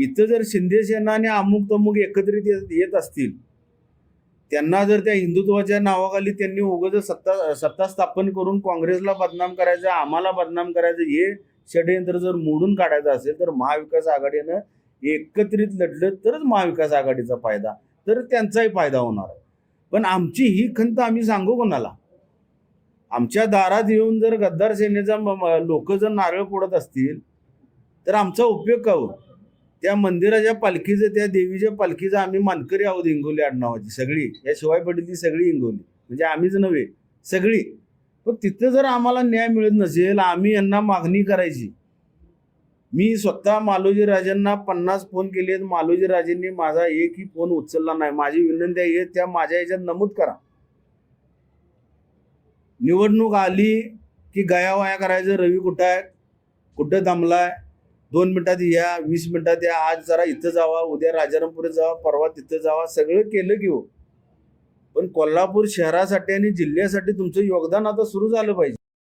इथं जर शिंदे सेना आणि अमुक तमुक एकत्रित येत- येत असतील त्यांना जर त्या हिंदुत्वाच्या नावाखाली त्यांनी उगाच सत्ता सत्ता स्थापन करून काँग्रेसला बदनाम करायचं आम्हाला बदनाम करायचं हे षडयंत्र जर मोडून काढायचं असेल तर महाविकास आघाडीनं एकत्रित लढलं तरच महाविकास आघाडीचा फायदा तर त्यांचाही फायदा होणार आहे. पण आमची ही खंत आम्ही सांगू कोणाला? आमच्या दारात येऊन जर गद्दार सेनेचा लोक जर नारळ फोडत असतील तर आमचा उपयोग का हो त्या मंदिराच्या पालखीचं त्या देवीच्या पालखीचं आम्ही मानकरी आहोत हिंगोली आडनावाची सगळी. या शिवाय पडली सगळी हिंगोली. म्हणजे आम्हीच नव्हे सगळी. पण तिथं जर आम्हाला न्याय मिळत नसेल आम्ही यांना मागणी करायची. मी स्वतः मालोजी राजांना पन्नास फोन केले मालोजी राजेंनी माझा एकही फोन उचलला नाही. माझी विनंती आहे त्या माझ्या याच्यात नमूद करा. निवडणूक आली की गयावाया करायचं. रवी कुठं आहे? कुठं दमलाय? दोन मिनिटात या वीस मिनिटात या आज जरा इथं जावा उद्या राजारामपुरीत जावा परवा तिथं जावा सगळं केलं घेऊ हो. पण कोल्हापूर शहरासाठी आणि जिल्ह्यासाठी तुमचं योगदान आता सुरू झालं पाहिजे.